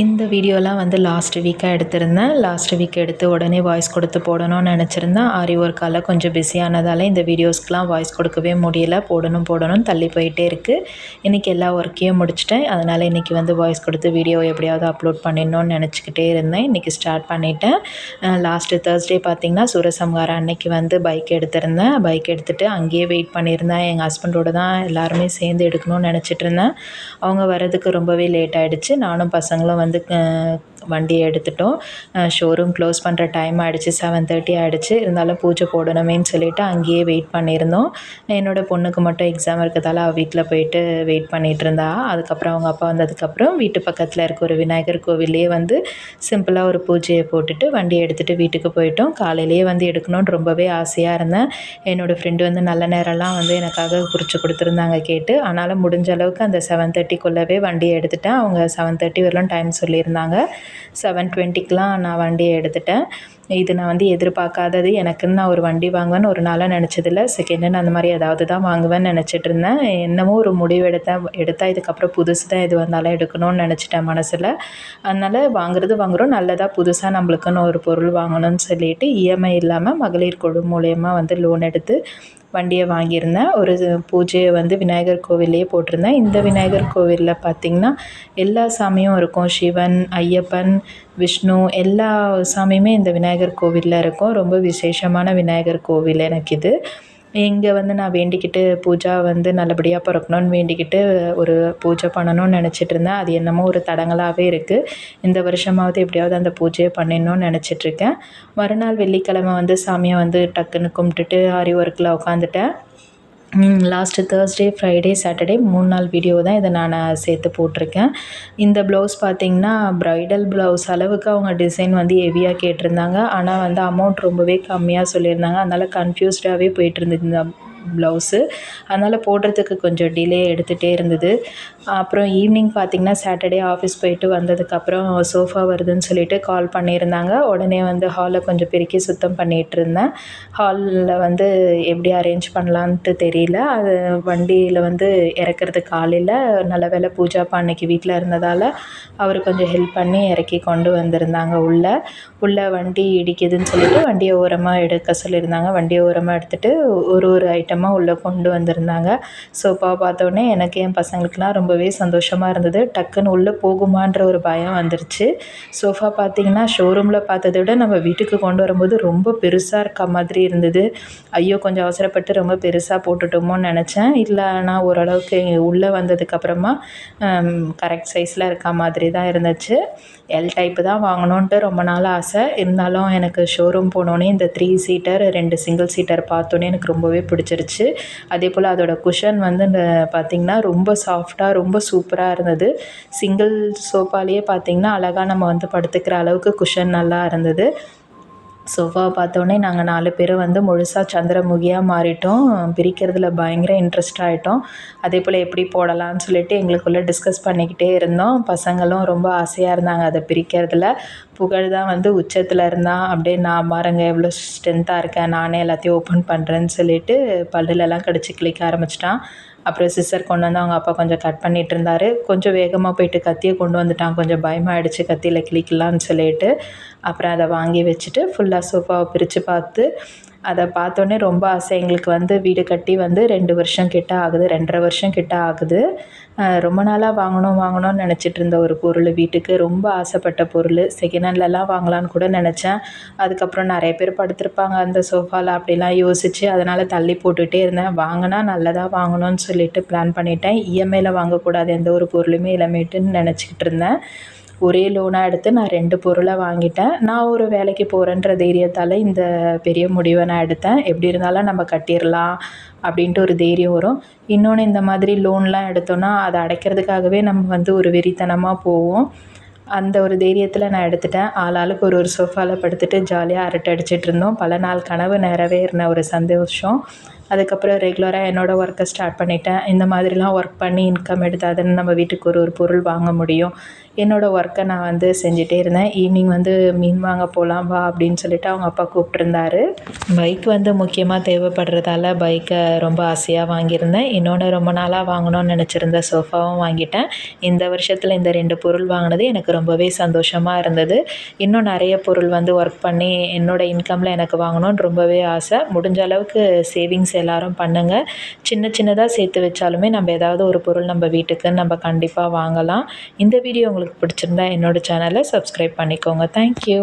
இந்த வீடியோலாம் வந்து லாஸ்ட் வீக்காக எடுத்திருந்தேன். லாஸ்ட் வீக் எடுத்து உடனே வாய்ஸ் கொடுத்து போடணும்னு நினச்சிருந்தேன். ஆரி ஒர்க்கால் கொஞ்சம் பிஸியானதால் இந்த வீடியோஸ்க்கெலாம் வாய்ஸ் கொடுக்கவே முடியல. போடணும் போடணும் தள்ளி போயிட்டே இருக்குது இன்றைக்கி எல்லா ஒர்க்கையும் முடிச்சிட்டேன். அதனால் இன்றைக்கி வந்து வாய்ஸ் கொடுத்து வீடியோ எப்படியாவது அப்லோட் பண்ணிடணும்னு நினச்சிக்கிட்டே இருந்தேன். இன்றைக்கி ஸ்டார்ட் பண்ணிட்டேன். லாஸ்ட்டு தேர்ஸ்டே பார்த்திங்கன்னா சூரசம்ஹாரம் அன்னைக்கு வந்து பைக் எடுத்திருந்தேன். பைக் எடுத்துகிட்டு அங்கேயே வெயிட் பண்ணியிருந்தேன். எங்கள் ஹஸ்பண்டோட தான் எல்லாருமே சேர்ந்து எடுக்கணும்னு நினச்சிட்டு இருந்தேன். அவங்க வரதுக்கு ரொம்பவே லேட் ஆகிடுச்சு நானும் பசங்களும் வந்து வண்டியை எடுத்துட்டோம். ஷோரூம் க்ளோஸ் பண்ணுற டைம் ஆகிடுச்சு செவன் தேர்ட்டி ஆகிடுச்சு இருந்தாலும் பூஜை போடணுமேன்னு சொல்லிவிட்டு அங்கேயே வெயிட் பண்ணியிருந்தோம். என்னோடய பொண்ணுக்கு மட்டும் எக்ஸாம் இருக்கிறதால அவள் வீட்டில் போயிட்டு வெயிட் பண்ணிகிட்டு இருந்தா. அதுக்கப்புறம் அவங்க அப்பா வந்ததுக்கப்புறம் வீட்டு பக்கத்தில் இருக்க ஒரு விநாயகர் கோவிலே வந்து சிம்பிளாக ஒரு பூஜையை போட்டுட்டு வண்டியை எடுத்துகிட்டு வீட்டுக்கு போயிட்டோம். காலையிலேயே வந்து எடுக்கணும்னு ரொம்பவே ஆசையாக இருந்தேன். என்னோடய ஃப்ரெண்டு வந்து நல்ல நேரம்லாம் வந்து எனக்காக குறித்து கொடுத்துருந்தாங்க கேட்டு. ஆனாலும் முடிஞ்ச அளவுக்கு அந்த செவன் தேர்ட்டிக்குள்ளவே வண்டியை எடுத்துட்டேன். அவங்க செவன் தேர்ட்டி வரலாம் டைம் சொல்லியிருந்தாங்க. செவன் டுவெண்ட்டிக்கெலாம் நான் வண்டியை எடுத்துட்டேன். இது நான் வந்து எதிர்பார்க்காதது. எனக்குன்னு நான் ஒரு வண்டி வாங்குவேன்னு ஒரு நாளாக நினச்சதில்ல. செகண்ட் ஹேண்ட் அந்த மாதிரி ஏதாவது தான் வாங்குவேன்னு நினச்சிட்டு இருந்தேன். என்னமோ ஒரு முடிவு எடுத்தேன். எடுத்தால் இதுக்கப்புறம் புதுசு தான் எது வந்தாலும் எடுக்கணும்னு நினச்சிட்டேன் மனசில். அதனால் வாங்குறது வாங்குகிறோம் நல்லதாக புதுசாக நம்மளுக்குன்னு ஒரு பொருள் வாங்கணும்னு சொல்லிட்டு இஎம்ஐ இல்லாமல் மகளிர் குழு மூலயமா வந்து லோன் எடுத்து வண்டியை வாங்கியிருந்தேன். ஒரு பூஜையை வந்து விநாயகர் கோவில்லையே போட்டிருந்தேன். இந்த விநாயகர் கோவிலில் பார்த்திங்கன்னா எல்லா சாமியும் இருக்கும். சிவன் ஐயப்பன் விஷ்ணு எல்லா சாமியுமே இந்த விநாயகர் கோவிலில் இருக்கும். ரொம்ப விசேஷமான விநாயகர் கோவில் எனக்கு இது. இங்கே வந்து நான் வேண்டிக்கிட்டு பூஜா வந்து நல்லபடியாக பிறக்கணும்னு வேண்டிக்கிட்டு ஒரு பூஜை பண்ணணும்னு நினச்சிட்டு இருந்தேன். அது என்னமோ ஒரு தடங்களாகவே இருக்குது இந்த வருஷமாவது எப்படியாவது அந்த பூஜையை பண்ணிடணும்னு நினச்சிட்ருக்கேன் மறுநாள் வெள்ளிக்கிழமை வந்து சாமியை வந்து டக்குன்னு கும்பிட்டுட்டு ஆரி ஒர்க்கில் உட்காந்துட்டேன் லாஸ்ட்டு தேர்ஸ்டே ஃப்ரைடே சாட்டர்டே மூணு நாள் வீடியோ தான் இதை நான் சேர்த்து போட்டிருக்கேன். இந்த ப்ளவுஸ் பார்த்திங்கன்னா ப்ரைடல் ப்ளவுஸ் அளவுக்கு அவங்க டிசைன் வந்து ஹெவியாக கேட்டிருந்தாங்க. ஆனால் வந்து அமௌண்ட் ரொம்பவே கம்மியாக சொல்லியிருந்தாங்க. அதனால் கன்ஃபியூஸ்டாகவே போயிட்டு இருந்தது ப்ளவுஸு. அதனால் போடுறதுக்கு கொஞ்சம் டிலே எடுத்துகிட்டே இருந்தது. அப்புறம் ஈவினிங் பார்த்திங்கன்னா சாட்டர்டே ஆஃபீஸ் போயிட்டு வந்ததுக்கப்புறம் சோஃபா வருதுன்னு சொல்லிட்டு கால் பண்ணியிருந்தாங்க. உடனே வந்து ஹாலை கொஞ்சம் பெருக்கி சுத்தம் பண்ணிகிட்டு இருந்தேன் ஹாலில் வந்து எப்படி அரேஞ்ச் பண்ணலான்ட்டு தெரியல. அது வண்டியில் வந்து இறக்குறது காலையில் நல்ல வேலை பூஜாப்பா அன்னைக்கு வீட்டில் இருந்ததால் அவர் கொஞ்சம் ஹெல்ப் பண்ணி இறக்கி கொண்டு வந்திருந்தாங்க உள்ளே. உள்ளே வண்டி இடிக்குதுன்னு சொல்லிட்டு வண்டியை ஓரமாக எடுக்க சொல்லியிருந்தாங்க. வண்டியை ஓரமாக எடுத்துகிட்டு ஒரு ஒரு ஐட்டம் ஐட்டமாக உள்ளே கொண்டு வந்திருந்தாங்க. சோஃபாவை பார்த்தோன்னே எனக்கு என் பசங்களுக்குலாம் ரொம்பவே சந்தோஷமாக இருந்தது. டக்குன்னு உள்ளே போகுமான்ற ஒரு பயம் வந்துருச்சு. சோஃபா பார்த்திங்கன்னா ஷோரூமில் பார்த்ததை விட நம்ம வீட்டுக்கு கொண்டு வரும்போது ரொம்ப பெருசாக இருக்க மாதிரி இருந்தது. ஐயோ கொஞ்சம் அவசரப்பட்டு ரொம்ப பெருசாக போட்டுட்டோமோன்னு நினச்சேன். இல்லை நான் ஓரளவுக்கு உள்ளே வந்ததுக்கப்புறமா கரெக்ட் சைஸில் இருக்க மாதிரி தான் இருந்துச்சு. எல் டைப்பு தான் வாங்கணுன்ட்டு ரொம்ப நாள் ஆசை. இருந்தாலும் எனக்கு ஷோரூம் போனோன்னே இந்த த்ரீ சீட்டர் ரெண்டு சிங்கிள் சீட்டர் பார்த்தோன்னே எனக்கு ரொம்பவே பிடிச்சிருச்சு. அதே போல் அதோட குஷன் வந்து பார்த்திங்கன்னா ரொம்ப சாஃப்டாக ரொம்ப சூப்பராக இருந்தது. சிங்கிள் சோஃபாலேயே பார்த்திங்கன்னா அழகாக நம்ம வந்து படுத்துக்கிற அளவுக்கு குஷன் நல்லா இருந்தது. சோஃபாவை பார்த்தோன்னே நாங்கள் நாலு பேரும் வந்து முழுசாக சந்திரமுகியாக மாறிட்டோம். பிரிக்கிறதுல பயங்கர இன்ட்ரெஸ்ட் ஆகிட்டோம் அதே போல் எப்படி போடலான்னு சொல்லிட்டு எங்களுக்குள்ளே டிஸ்கஸ் பண்ணிக்கிட்டே இருந்தோம். பசங்களும் ரொம்ப ஆசையாக இருந்தாங்க அதை பிரிக்கிறதுல. புகழ் தான் வந்து உச்சத்தில் இருந்தான் அப்படியே நான் பாருங்க எவ்வளோ ஸ்ட்ரென்த்தாக இருக்கேன் நானே எல்லாத்தையும் ஓப்பன் பண்ணுறேன்னு சொல்லிட்டு பல்லுலலாம் கடிச்சு கிளிக்க ஆரம்பிச்சிட்டான். அப்புறம் சிஸ்டர் கொண்டு வந்து அவங்க அப்பா கொஞ்சம் கட் பண்ணிகிட்டு இருந்தார். கொஞ்சம் வேகமாக போயிட்டு கத்தியை கொண்டு வந்துட்டான். கொஞ்சம் பயமாகிடுச்சு கத்தியில் கிளிக்கலான்னு சொல்லிட்டு. அப்புறம் அதை வாங்கி வச்சுட்டு ஃபுல்லாக சோஃபாவை பிரித்து பார்த்து அதை பார்த்தோன்னே ரொம்ப ஆசை. எங்களுக்கு வந்து வீடு கட்டி வந்து ரெண்டு வருஷம் கிட்ட ஆகுது ரெண்டரை வருஷம் கிட்ட ஆகுது. ரொம்ப நாளாக வாங்கணும் வாங்கணும்னு நினச்சிட்டு இருந்த ஒரு பொருள் வீட்டுக்கு ரொம்ப ஆசைப்பட்ட பொருள். செகண்ட் ஹேண்ட்லலாம் வாங்கலான்னு கூட நினச்சேன். அதுக்கப்புறம் நிறைய பேர் படுத்திருப்பாங்க அந்த சோஃபாவில் அப்படிலாம் யோசித்து அதனால் தள்ளி போட்டுகிட்டே இருந்தேன். வாங்கினா நல்லதாக வாங்கணும்னு சொல்லிட்டு பிளான் பண்ணிட்டேன். இஎம்ஐயில் வாங்கக்கூடாது எந்த ஒரு பொருளுமே இளமேட்டுன்னு நினச்சிக்கிட்டு இருந்தேன். ஒரே லோனாக எடுத்து நான் ரெண்டு பொருளை வாங்கிட்டேன். நான் ஒரு வேலைக்கு போகிறேன்ற தைரியத்தால் இந்த பெரிய முடிவை நான் எடுத்தேன். எப்படி இருந்தாலும் நம்ம கட்டிடலாம் அப்படின்ட்டு ஒரு தைரியம் வரும். இன்னொன்று இந்த மாதிரி லோன்லாம் எடுத்தோன்னா அதை அடைக்கிறதுக்காகவே நம்ம வந்து ஒரு வெறித்தனமாக போவோம். அந்த ஒரு தைரியத்தில் நான் எடுத்துட்டேன். ஆளாளுக்கு ஒரு ஒரு சோஃபாவில் படுத்துட்டு ஜாலியாக அரட்டை அடிச்சிட்டு இருந்தோம். பல நாள் கனவு நிறைவேறின ஒரு சந்தோஷம். அதுக்கப்புறம் ரெகுலராக என்னோடய ஒர்க்கை ஸ்டார்ட் பண்ணிட்டேன். இந்த மாதிரிலாம் ஒர்க் பண்ணி இன்கம் எடுத்தால் தானே நம்ம வீட்டுக்கு ஒரு ஒரு பொருள் வாங்க முடியும். என்னோடய ஒர்க்கை நான் வந்து செஞ்சுட்டே இருந்தேன். ஈவினிங் வந்து மீன் வாங்க போகலாம் வா அப்படின்னு சொல்லிட்டு அவங்க அப்பா கூப்பிட்ருந்தாரு பைக் வந்து முக்கியமாக தேவைப்படுறதால பைக்கை ரொம்ப ஆசையாக வாங்கியிருந்தேன். இன்னொன்று ரொம்ப நாளாக வாங்கணும்னு நினச்சிருந்த சோஃபாவும் வாங்கிட்டேன். இந்த வருஷத்தில் இந்த ரெண்டு பொருள் வாங்கினது எனக்கு ரொம்பவே சந்தோஷமாக இருந்தது. இன்னும் நிறைய பொருள் வந்து ஒர்க் பண்ணி என்னோடய இன்கமில் எனக்கு வாங்கணும்னு ரொம்பவே ஆசை. முடிஞ்ச அளவுக்கு சேவிங்ஸ் எல்லோரும் பண்ணுங்கள் சின்ன சின்னதாக சேர்த்து வச்சாலுமே நம்ம ஏதாவது ஒரு பொருள் நம்ம வீட்டுக்கு நம்ம கண்டிப்பாக வாங்கலாம். இந்த வீடியோ உங்களுக்கு பிடிச்சிருந்தா என்னோடய சேனலை சப்ஸ்கிரைப் பண்ணிக்கோங்க. தேங்க்யூ